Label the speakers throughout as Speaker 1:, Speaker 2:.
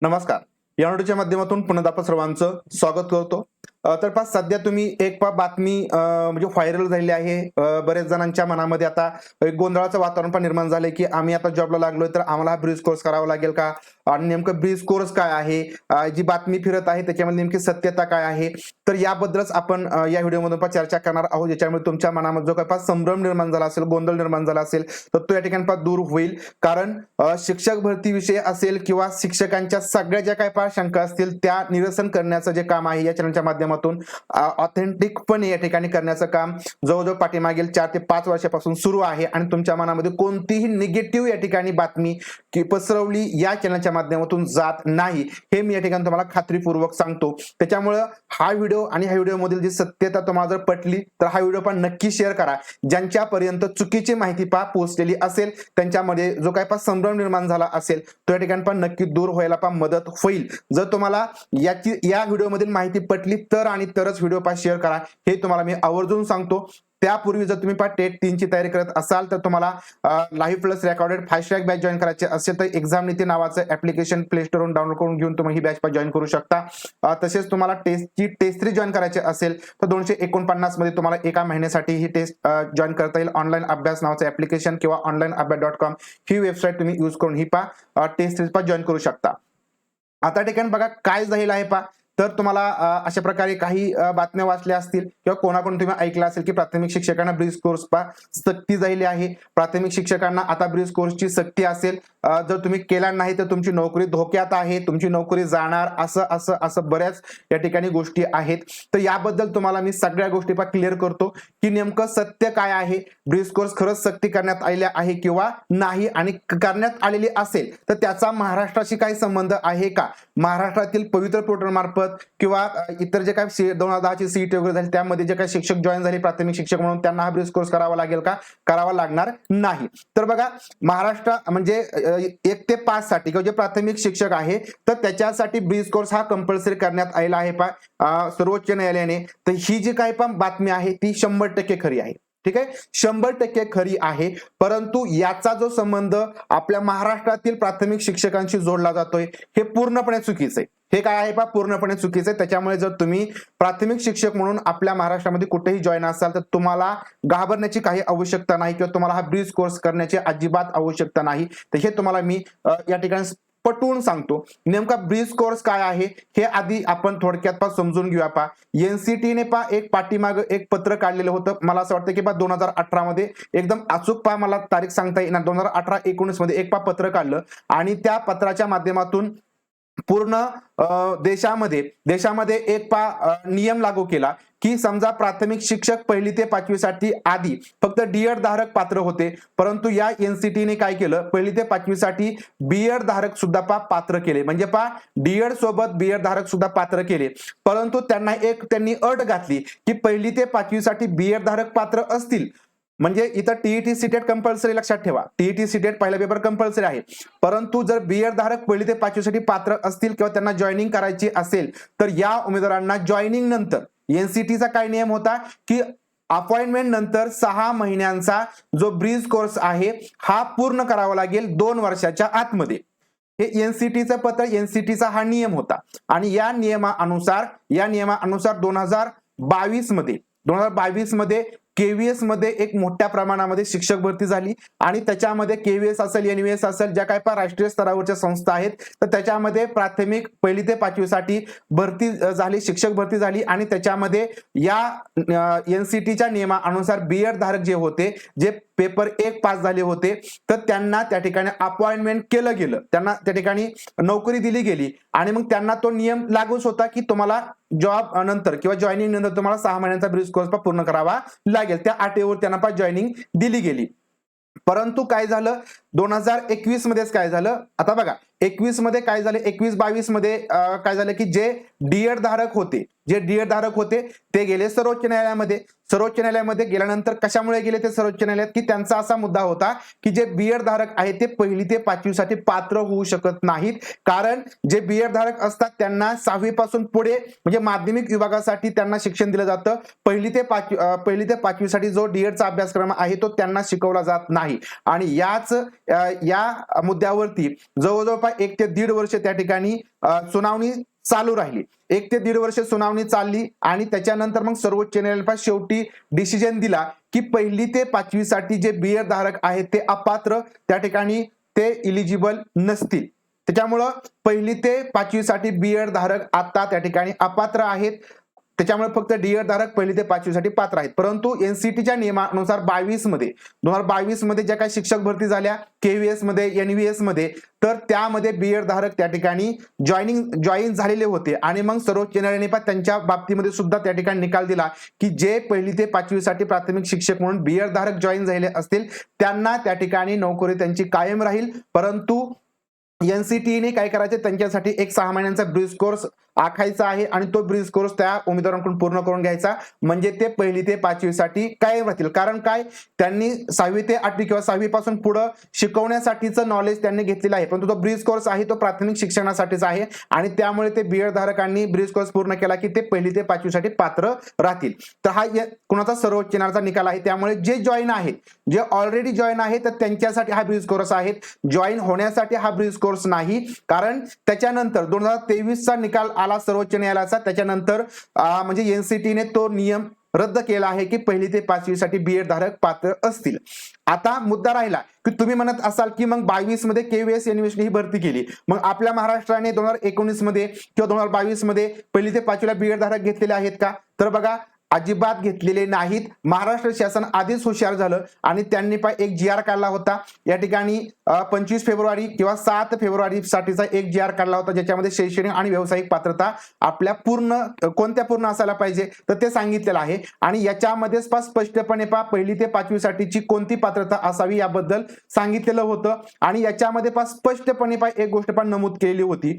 Speaker 1: नमस्कार. या व्हिडिओच्या माध्यमातून पुन्हा आपण सर्वांचं स्वागत करतो. तर पास सध्या तुम्ही एक पा बातमी म्हणजे व्हायरल झालेली आहे. बरेच जणांच्या मनामध्ये आता एक गोंधळाचं वातावरण पण निर्माण झालंय की आम्ही आता जॉबला लागलोय तर आम्हाला हा ब्रिज कोर्स करावा लागेल का? आणि नेमकं ब्रिज कोर्स काय आहे? जी बातमी फिरत आहे त्याच्यामध्ये नेमकी सत्यता काय आहे? तर याबद्दलच आपण या व्हिडिओमधून पण चर्चा करणार आहोत. ज्याच्यामुळे तुमच्या मनामध्ये जो काही पास संभ्रम निर्माण झाला असेल गोंधळ निर्माण झाला असेल तर तो या ठिकाणी पास दूर होईल. कारण शिक्षक भरती विषय असेल किंवा शिक्षकांच्या सगळ्या ज्या काही पास शंका असतील त्या निरसन करण्याचं जे काम आहे या चॅनलच्या माध्यमातून ऑथेंटिकपणे या ठिकाणी करण्याचं काम जवळजवळ पाठीमागील चार ते पाच वर्षापासून सुरू आहे. आणि तुमच्या मनामध्ये कोणतीही निगेटिव्ह या ठिकाणी बातमी की पसरवली या चॅनलच्या माध्यमातून जात नाही हे मी या ठिकाणी तुम्हाला खात्रीपूर्वक सांगतो. त्याच्यामुळं हा व्हिडिओ आणि ह्या व्हिडिओमधील जी सत्यता तुम्हाला जर पटली तर हा व्हिडिओ पण नक्की शेअर करा. ज्यांच्यापर्यंत चुकीची माहिती पा पोहोचलेली असेल त्यांच्यामध्ये जो काही पा संभ्रम निर्माण झाला असेल तो या ठिकाणी पण नक्की दूर व्हायला पण मदत होईल. जर तुम्हाला याची या व्हिडिओमधील माहिती पटली तर आणि तरच व्हिडिओ पास शेअर करा. हे तुम्हाला मी आवर्जून सांगतो. त्यापूर्वी जर तुम्ही पा टेट तीनची तयारी करत असाल तर तुम्हाला live plus recorded fast track batch join करायचे असेल तर एक्झाम नीती नावाचं ऍप्लिकेशन प्ले स्टोरवरून डाउनलोड करून घेऊन तुम्ही ही बॅच जॉईन करू शकता. तसेच तुम्हाला टेस्टची टेस्ट थ्री जॉईन करायची असेल तर दोनशे एकोणपन्नासमध्ये तुम्हाला एका महिन्यासाठी ही टेस्ट जॉईन करता येईल. ऑनलाईन अभ्यास नावाचं ऍप्लिकेशन किंवा ऑनलाईन अभ्यास डॉट कॉम ही वेबसाईट तुम्ही युज करून ही पा टेस्ट थ्री पा जॉईन करू शकता. आता ठिकाणी बघा काय झालेलं आहे पा तर तुम्हाला अशा प्रकारे काही बातम्या वाचल्या असतील किंवा कोणाकडून तुम्ही ऐकलं असेल की प्राथमिक शिक्षकांना ब्रिज कोर्स पा सक्ती झालेली आहे. प्राथमिक शिक्षकांना आता ब्रिज कोर्सची सक्ती असेल. जर तुम्ही केला नाही तर तुमची नोकरी धोक्यात आहे. तुमची नोकरी जाणार असं असं असं बऱ्याच या ठिकाणी गोष्टी आहेत. तर याबद्दल तुम्हाला मी सगळ्या गोष्टी पा क्लिअर करतो की नेमकं सत्य काय आहे? ब्रिज कोर्स खरंच सक्ती करण्यात आलेल्या आहे किंवा नाही? आणि करण्यात आलेली असेल तर त्याचा महाराष्ट्राशी काही संबंध आहे का? महाराष्ट्रातील पवित्र पोर्टल मार्फत किंवा इतर जे काही दोन हजार दहाची सीट वगैरे झाली त्यामध्ये जे काही शिक्षक जॉईन झाले प्राथमिक शिक्षक म्हणून त्यांना हा ब्रिज कोर्स करावा लागेल का? करावा लागणार नाही. तर बघा महाराष्ट्र म्हणजे एक ते पाच साठी किंवा जे प्राथमिक शिक्षक आहे तर त्याच्यासाठी ब्रिज कोर्स हा कंपल्सरी करण्यात आलेला आहे पा सर्वोच्च न्यायालयाने. तर ही जी काही पण बातमी आहे ती शंभर टक्के खरी आहे. ठीक आहे? शंभर टक्के खरी आहे. परंतु याचा जो संबंध आपल्या महाराष्ट्रातील प्राथमिक शिक्षकांशी जोडला जातोय हे पूर्णपणे चुकीचं आहे. हे काय आहे पा पूर्णपणे चुकीचं आहे. त्याच्यामुळे जर तुम्ही प्राथमिक शिक्षक म्हणून आपल्या महाराष्ट्रामध्ये कुठेही जॉईन असाल तर तुम्हाला घाबरण्याची काही आवश्यकता नाही किंवा तुम्हाला हा ब्रिज कोर्स करण्याची अजिबात आवश्यकता नाही. तर हे तुम्हाला मी या ठिकाणी पटवून सांगतो. नेमका ब्रिज कोर्स काय आहे हे आधी आपण थोडक्यात पा समजून घेऊया पा एनसीटीने पा एक पाठीमाग एक पत्र काढलेलं होतं. मला असं वाटतं की पा दोन हजार अठरा मध्ये एकदम अचूक पा मला तारीख सांगता येणार दोन हजार अठरा एकोणीसमध्ये एक पा पत्र काढलं. आणि त्या पत्राच्या माध्यमातून पूर्ण देशामध्ये देशामध्ये एक पा नियम लागू केला की समजा प्राथमिक शिक्षक पहिली ते पाचवीसाठी आधी फक्त डीएड धारक पात्र होते परंतु या एनसीटीने काय केलं? पहिली ते पाचवीसाठी बीएड धारक सुद्धा पा पात्र केले. म्हणजे पा डीएड सोबत बीएड धारक सुद्धा पात्र केले. परंतु त्यांना एक त्यांनी अट घातली की पहिली ते पाचवीसाठी बीएड धारक पात्र असतील. म्हणजे इथं टीईटी सीटेट कंपल्सरी लक्षात ठेवा. टीईटी सीटेट पहिला पेपर कंपल्सरी आहे. परंतु जर बीएड धारक पहिली ते पाचवीसाठी पात्र असतील किंवा त्यांना जॉईनिंग करायची असेल तर या उमेदवारांना जॉईनिंग नंतर एनसीटीचा काय नियम होता? की अपॉइंटमेंट नंतर सहा महिन्यांचा जो ब्रिज कोर्स आहे हा पूर्ण करावा लागेल दोन वर्षाच्या आतमध्ये. हे एनसीटीचं पत्र एनसीटीचा हा नियम होता. आणि या नियमानुसार या नियमानुसार दोन हजार बावीसमध्ये दोन हजार बावीसमध्ये केव्हीएसमध्ये एक मोठ्या प्रमाणामध्ये शिक्षक भरती झाली आणि त्याच्यामध्ये केव्हीएस असेल एनव्हीएस असेल ज्या काही पण राष्ट्रीय स्तरावरच्या संस्था आहेत तर त्याच्यामध्ये प्राथमिक पहिली ते पाचवीसाठी भरती झाली शिक्षक भरती झाली आणि त्याच्यामध्ये या एनसीटीच्या नियमानुसार बी एड धारक जे होते जे पेपर एक पास झाले होते तर त्यांना त्या ठिकाणी अपॉइंटमेंट केलं गेलं. त्यांना त्या ठिकाणी नोकरी दिली गेली. आणि मग त्यांना तो नियम लागूच होता की तुम्हाला जॉब नंतर किंवा जॉईनिंग नंतर तुम्हाला सहा महिन्यांचा ब्रिज कोर्स पूर्ण करावा लागेल. त्या अटीवर त्यांना पण जॉईनिंग दिली गेली. परंतु काय झालं? दोन हजार एकवीस मध्येच काय झालं? आता बघा एकवीसमध्ये काय झाले? एकवीस बावीसमध्ये काय झालं की जे डीएड धारक होते जे डीएड धारक होते ते गेले सर्वोच्च न्यायालयामध्ये. सर्वोच्च न्यायालयामध्ये गेल्यानंतर कशामुळे गेले ते सर्वोच्च न्यायालयात? की त्यांचा असा मुद्दा होता की जे बीएड धारक आहे ते पहिली ते पाचवीसाठी पात्र होऊ शकत नाहीत. कारण जे बीएड धारक असतात त्यांना सहावी पासून पुढे म्हणजे माध्यमिक विभागासाठी त्यांना शिक्षण दिलं जातं. पहिली ते पाचवी पहिली ते पाचवीसाठी जो डीएडचा अभ्यासक्रम आहे तो त्यांना शिकवला जात नाही. आणि याच या मुद्द्यावरती जवळजवळ पहा एक ते दीड वर्ष त्या ठिकाणी सुनावणी चालू राहिली. एक ते दीड वर्ष सुनावणी चालली आणि त्याच्यानंतर मग सर्वोच्च न्यायालयाने शेवटी डिसिजन दिला की पहिली ते पाचवी साठी जे बियर धारक आहेत ते अपात्र त्या ठिकाणी ते इलिजिबल नसतील. त्याच्यामुळं पहिली ते पाचवी साठी बीएड धारक आता त्या ठिकाणी अपात्र आहेत. त्याच्यामुळे फक्त डीएड धारक पहिली ते पाचवीसाठी पात्र आहेत. परंतु एनसीटीच्या नियमानुसार बावीसमध्ये दोन हजार बावीसमध्ये ज्या काही शिक्षक भरती झाल्या केव्हीएसमध्ये एनव्हीएसमध्ये तर त्यामध्ये बीएड धारक त्या ठिकाणी जॉईनिंग जॉईन झालेले होते. आणि मग सर्वोच्च न्यायालयाने पण त्यांच्या बाबतीमध्ये सुद्धा त्या ठिकाणी निकाल दिला की जे पहिली ते पाचवीसाठी प्राथमिक शिक्षक म्हणून बीएड धारक जॉईन झालेले असतील त्यांना त्या ठिकाणी नोकरी त्यांची कायम राहील. परंतु एनसीटीने काय करायचे? त्यांच्यासाठी एक सहा महिन्यांचा ब्रिज कोर्स आखायचा आहे आणि तो ब्रिज कोर्स त्या उमेदवारांकडून पूर्ण करून घ्यायचा. म्हणजे ते पहिली ते पाचवी साठी कायम राहतील. कारण काय? त्यांनी सहावी ते आठवी किंवा सहावी पासून पुढं शिकवण्यासाठीचं नॉलेज त्यांनी घेतलेलं आहे. परंतु तो ब्रिज कोर्स आहे तो प्राथमिक शिक्षणासाठीच आहे आणि त्यामुळे ते बीएड धारकांनी ब्रिज कोर्स पूर्ण केला की ते पहिली ते पाचवी साठी पात्र राहतील. तर हा कुणाचा सर्वोच्च न्यायालयाचा निकाल आहे? त्यामुळे जे जॉईन आहेत जे ऑलरेडी जॉईन आहेत तर त्यांच्यासाठी हा ब्रिज कोर्स आहेत जॉईन होण्यासाठी हा ब्रिज कोर्स नाही. कारण त्याच्यानंतर दोन हजार तेवीसचा निकाल आला सर्वोच्च न्यायालयाचा. त्याच्यानंतर म्हणजे एनसीटीने तो नियम रद्द केला आहे की पहिली ते पाचवी साठी बीएड धारक पात्र असतील. आता मुद्दा राहिला की तुम्ही म्हणत असाल की मग बावीसमध्ये केव्हीएस युनिव्हर्सिटी ही भरती केली. मग आपल्या महाराष्ट्राने दोन हजार एकोणीसमध्ये किंवा दोन हजार बावीसमध्ये पहिली ते पाचवीला बीएड धारक घेतलेले आहेत का? तर बघा अजिबात घेतलेले नाहीत. महाराष्ट्र शासन आधीच हुशार झालं आणि त्यांनी पण एक जी आर काढला होता. या ठिकाणी पंचवीस फेब्रुवारी किंवा सात फेब्रुवारी साठीचा एक जी आर काढला होता ज्याच्यामध्ये शैक्षणिक आणि व्यावसायिक पात्रता आपल्या पूर्ण कोणत्या पूर्ण असायला पाहिजे तर ते सांगितलेलं आहे. आणि याच्यामध्येच पा स्पष्टपणे पा पहिली ते पाचवी साठीची कोणती पात्रता असावी याबद्दल सांगितलेलं होतं. आणि याच्यामध्ये पा स्पष्टपणे पा एक गोष्ट पण नमूद केलेली होती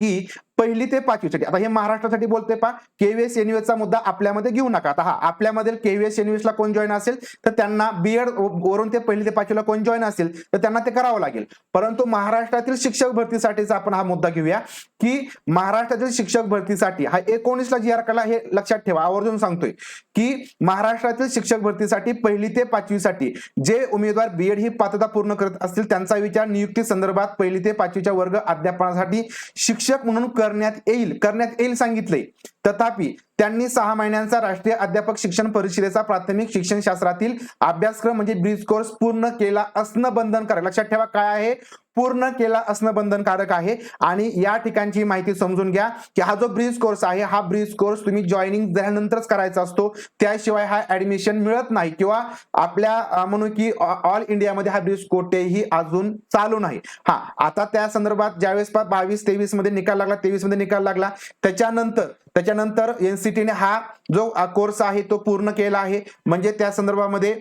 Speaker 1: की पहिली ते पाचवीसाठी आता हे महाराष्ट्रासाठी बोलते पा केव्हीएस चा मुद्दा आपल्यामध्ये घेऊ नका. आता हा आपल्यामध्ये केव्हीएस ला कोण जॉईन असेल तर त्यांना बीएड वरून ते पहिली ते पाचवीला कोण जॉईन असेल तर त्यांना ते करावं लागेल. परंतु महाराष्ट्रातील शिक्षक भरतीसाठीचा आपण हा मुद्दा घेऊया की महाराष्ट्रातील शिक्षक भरतीसाठी हा एकोणीसला जी आर कला हे लक्षात ठेवा आवर्जून सांगतोय की महाराष्ट्रातील शिक्षक भरतीसाठी पहिली ते पाचवीसाठी जे उमेदवार बीएड ही पात्रता पूर्ण करत असतील त्यांचा विचार नियुक्ती संदर्भात पहिली ते पाचवीच्या वर्ग अध्यापनासाठी शिक्षक म्हणून करण्यात येईल करण्यात येईल सांगितले तथापि त्यांनी सहा महिन्यांचा राष्ट्रीय अध्यापक शिक्षण परिषदेचा प्राथमिक शिक्षण शास्त्रातील अभ्यासक्रम म्हणजे ब्रिज कोर्स पूर्ण केला असणं बंधनकारक लक्षात ठेवा काय आहे? पूर्ण केला असणं बंधनकारक आहे. आणि या ठिकाणची माहिती समजून घ्या की हा जो ब्रिज कोर्स आहे हा ब्रिज कोर्स तुम्ही जॉईनिंग झाल्यानंतरच करायचा असतो. त्याशिवाय हा ऍडमिशन मिळत नाही किंवा आपल्या म्हणू की ऑल इंडियामध्ये हा ब्रिज कोटेही अजून चालू नाही. हा आता त्या संदर्भात ज्यावेळेस बावीस तेवीसमध्ये निकाल लागला तेवीसमध्ये निकाल लागला. त्याच्यानंतर त्याच्यानंतर एनसीटीने हा जो कोर्स आहे तो पूर्ण केला आहे. म्हणजे त्या संदर्भामध्ये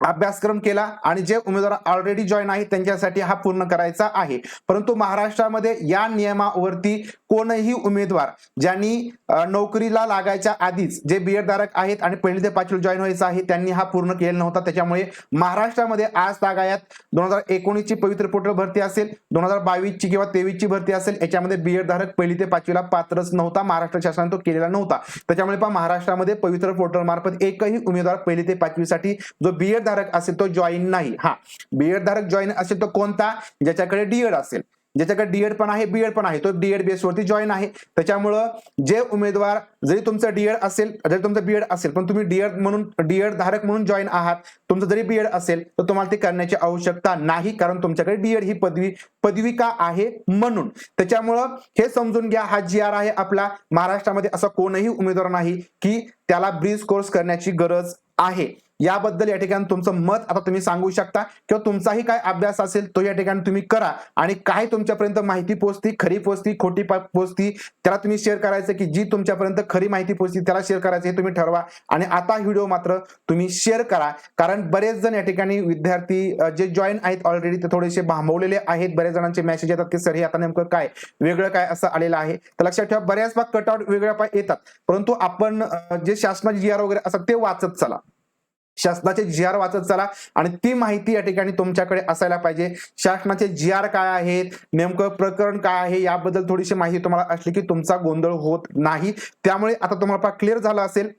Speaker 1: अभ्यासक्रम केला आणि जे उमेदवार ऑलरेडी जॉईन आहेत त्यांच्यासाठी हा पूर्ण करायचा आहे. परंतु महाराष्ट्रामध्ये या नियमावरती कोणही उमेदवार ज्यांनी नोकरीला लागायच्या आधीच जे बीएड धारक आहेत आणि पहिली ते पाचवी जॉईन व्हायचं आहे त्यांनी हा पूर्ण केलेला नव्हता. त्याच्यामुळे महाराष्ट्रामध्ये आज तागायत दोन हजार एकोणीसची पवित्र पोर्टल भरती असेल दोन हजार बावीसची किंवा तेवीसची भरती असेल याच्यामध्ये बीएड धारक पहिली ते पाचवीला पात्रच नव्हता महाराष्ट्र शासनाने तो केलेला नव्हता. त्याच्यामुळे पहा महाराष्ट्रामध्ये पवित्र पोर्टल मार्फत एकही उमेदवार पहिली ते पाचवीसाठी जो बीएड धारक असेल तो जॉईन नाही. हा बीएड धारक जॉईन असेल तो कोणता? ज्याच्याकडे डीएड असेल. ज्याच्याकडे डीएड पण आहे बीएड पण आहे. तो डीएड बेसवरती जॉईन आहे. त्याच्यामुळं जे उमेदवार जरी तुमचं डीएड असेल जरी तुमचं बीएड असेल पण तुम्ही डीएड म्हणून डीएड धारक म्हणून जॉईन आहात तुमचं जरी बीएड असेल तर तुम्हाला ते करण्याची आवश्यकता नाही कारण तुमच्याकडे डीएड ही पदवी पदविका आहे म्हणून. त्याच्यामुळं हे समजून घ्या हा जी आर आहे आपला. महाराष्ट्रामध्ये असा कोणही उमेदवार नाही की त्याला ब्रिज कोर्स करण्याची गरज आहे. याबद्दल या ठिकाणी तुमचं मत आता तुम्ही सांगू शकता किंवा तुमचाही काय अभ्यास असेल तो या ठिकाणी तुम्ही करा आणि काय तुमच्यापर्यंत माहिती पोहोचती खरी पोहोचती खोटी पोहोचती त्याला तुम्ही शेअर करायचं की जी तुमच्यापर्यंत खरी माहिती पोहोचती त्याला शेअर करायचं हे तुम्ही ठरवा. आणि आता व्हिडिओ मात्र तुम्ही शेअर करा. कारण बरेच जण या ठिकाणी विद्यार्थी जे जॉईन आहेत ऑलरेडी ते थोडेसे भांबवलेले आहेत. बऱ्याच जणांचे मेसेज येतात की सर हे आता नेमकं काय? वेगळं काय असं आलेलं आहे? तर लक्षात ठेवा बऱ्याच भाग कटआउट वेगळ्या पाय येतात. परंतु आपण जे शासनाचे जी आर वगैरे असतात ते वाचत चला. शासनाचे जी आर वाचत चला आणि ती माहिती या ठिकाणी तुमच्याकडे असायला पाहिजे. शासनाचे जी आर काय आहेत? नेमकं प्रकरण काय आहे? याबद्दल थोडीशी माहिती तुम्हाला असली की तुमचा गोंधळ होत नाही. त्यामुळे आता तुम्हाला क्लिअर झालं असेल.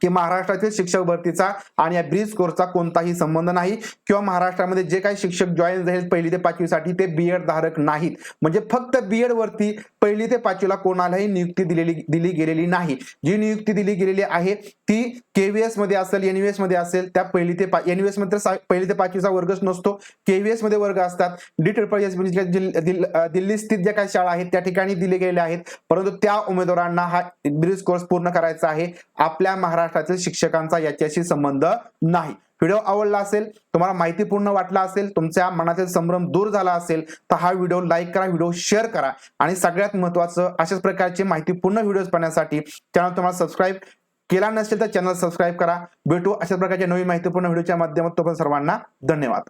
Speaker 1: की महाराष्ट्रातील शिक्षक भरतीचा आणि या ब्रिज कोर्सचा कोणताही संबंध नाही किंवा महाराष्ट्रामध्ये जे काही शिक्षक जॉईन झाले पहिली ते पाचवीसाठी ते बीएड धारक नाहीत. म्हणजे फक्त बीएड वरती पहिली ते पाचवीला कोणालाही नियुक्ती दिलेली दिली गेलेली नाही. जी नियुक्ती दिली गेलेली आहे ती केव्हीएसमध्ये असेल एनव्हीएसमध्ये असेल त्या पहिली ते एनव्हीएसमध्ये तर पहिली ते पाचवीचा वर्गच नसतो. केव्हीएसमध्ये वर्ग असतात. डी ट्रिपल म्हणजे एस दिल्ली स्थित ज्या काही शाळा आहेत त्या ठिकाणी दिले गेले आहेत. परंतु त्या उमेदवारांना हा ब्रिज कोर्स पूर्ण करायचा आहे. आपल्या महाराष्ट्र महाराष्ट्रातील शिक्षकांचा याच्याशी संबंध नाही. व्हिडिओ आवडला असेल तुम्हाला माहितीपूर्ण वाटला असेल तुमच्या मनातील संभ्रम दूर झाला असेल तर हा व्हिडिओ लाईक करा व्हिडिओ शेअर करा. आणि सगळ्यात महत्त्वाचं अशाच प्रकारचे माहितीपूर्ण व्हिडिओज पाहण्यासाठी चॅनल तुम्हाला सबस्क्राईब केला नसेल तर चॅनल सबस्क्राईब करा. भेटू अशाच प्रकारच्या नवीन माहितीपूर्ण व्हिडिओच्या माध्यमातून. सर्वांना धन्यवाद.